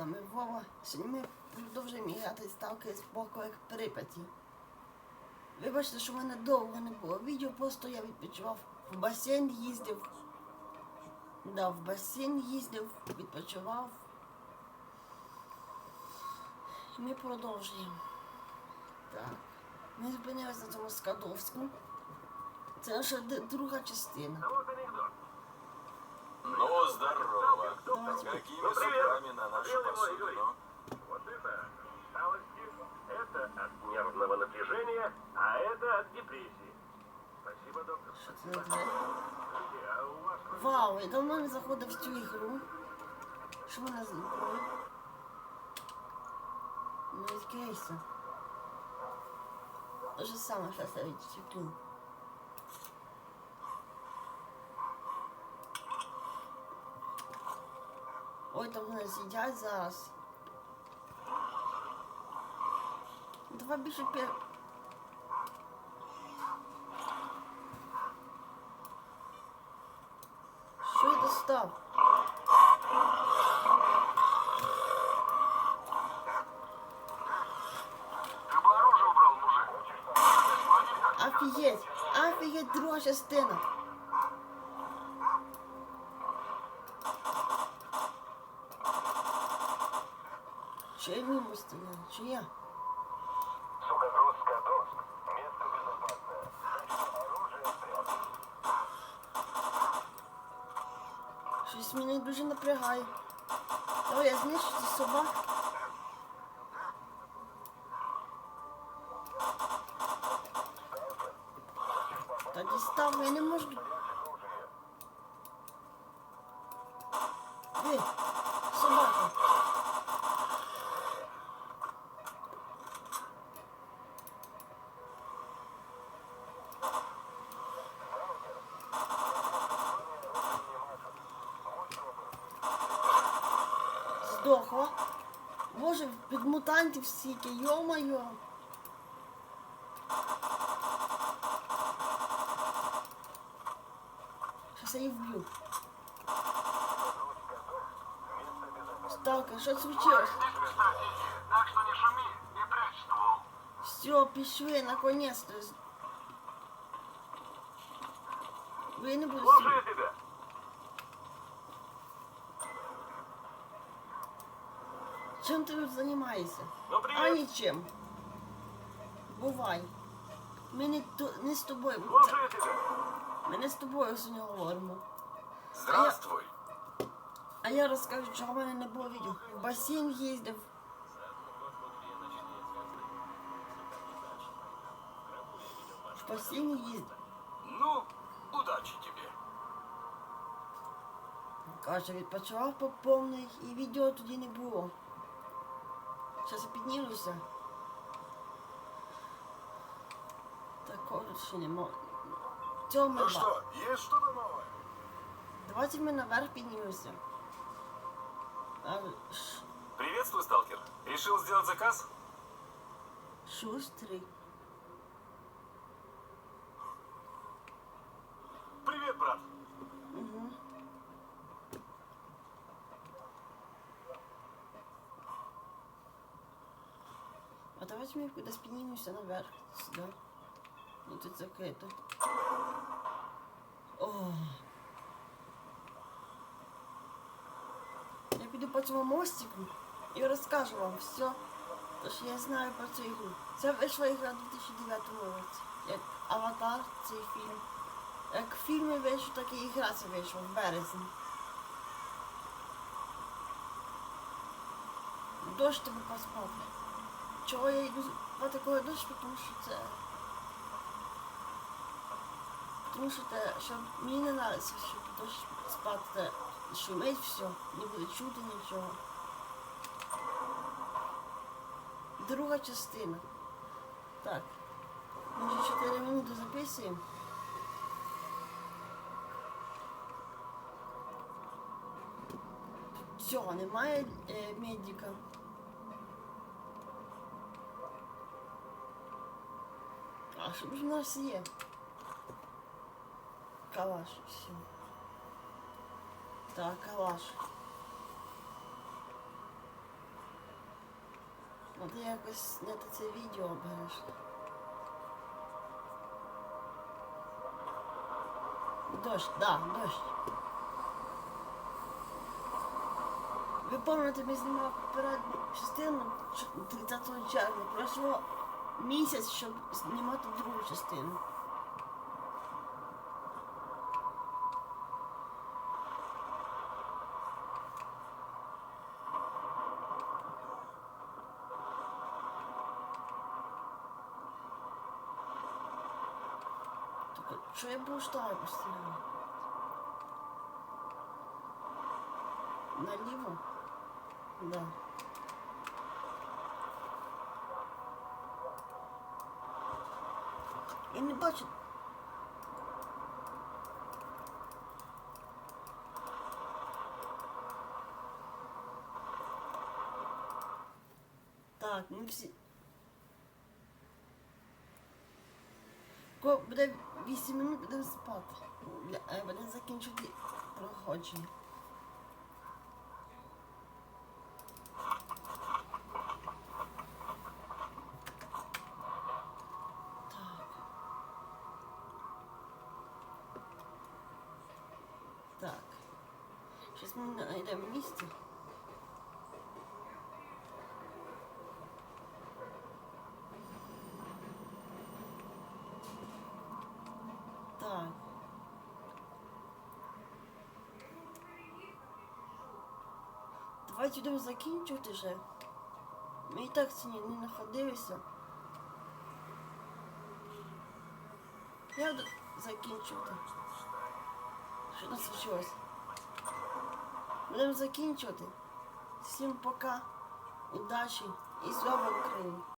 вами Вова. Сьогодні ми продовжуємо грати ставки з боку як Прип'яті. Вибачте, що в мене довго не було відео, просто я відпочивав в басейн їздив. Да, в басейн їздив, відпочивав. І ми продовжуємо. Так. Ми зупинилися на цьому Скадовську. Це наша друга частина. Какими судьбами на нашу посудину? Вот это усталости, это от нервного напряжения, а это от депрессии. Спасибо, доктор. Що це за двері? Слушайте, а у вас кроме Вау, я давно не заходив в цю ігру. Що мене зброю? Ну відкрийся. То же саме, що я відчеплю. Ой, там мене з'їдять зараз. Давай більше пер... Що я достав? Ты бы оружие убрал, мужик. Офігеть! Офігеть, друга частина. Я мимо? Чи я? Место безопасное. Оружие спрятано. Щось мене дуже напрягає. Ой, я знищу собак. Та дістав, я не можу. Ви, собака. Здохла. Боже, під мутантів стільки, йо-моє. Щас я її вб'ю. Сталка, що случилось? Так что не шуми и прячь ствол. Все, пішли, наконец-то. Ви не буду Слушаю тебя. Чим ти тут займаєшся? Ну, А привет. нічим. Бувай. Ми не, то- не з тобою. Слушаю тебя. Ми не з тобою сьогодні говоримо. Здравствуй. А я розкажу, чого в мене не було відео. В басейн їздив. В басейн їздив. Ну, удачи тебе. Каже, відпочивав по повний і відео тоді не було. Зараз я піднімуся. Такого ще нема. Цього ми Ну ба- что, есть что-то новое? Давайте ми наверх піднімемося. А, ш- Приветствую, сталкер. Решил сделать заказ? шустрий. А давайте ми кудись піднімемося наверх. Сюди. Ну тут закрито. О. Я піду по цьому мостику і розкажу вам все, що я знаю про цю ігру. Це вийшла ігра у 2009 році. Як аватар, цей фільм. Як фільми вийшов, так і ігра ця вийшла в березні. Дощ тебе поспав. Чого я йду спати коли дощ, тому що це. Тому що те, що мені не нравиться, що дощ спати шумить все, не буде чути нічого. Друга частина. Так. Ми вже 4 минути записуємо. Все, немає е, медика. А що ж у нас є? Калаш, все. Так, калаш. Ну ти якось не те це відео береш. Дощ, да, дощ. Ви пам'ятаєте, ми знімав попередню частину що 30 червня. Пройшло Місяць, щоб знімати другу частину. Що я буду штаю постійно? Наліво? Да. Я не бачу. Так, ми всі. Коли буде 8 минут, будемо спати. Е, Будемо закінчити проходження. Так. Так. Зараз ми знайдемо місце. Так. Давайте будемо закінчувати вже. Ми і так сьогодні не знаходилися. Я закінчувати. Що там случилось? Будемо закінчувати. Всім пока, удачі і слава Україні!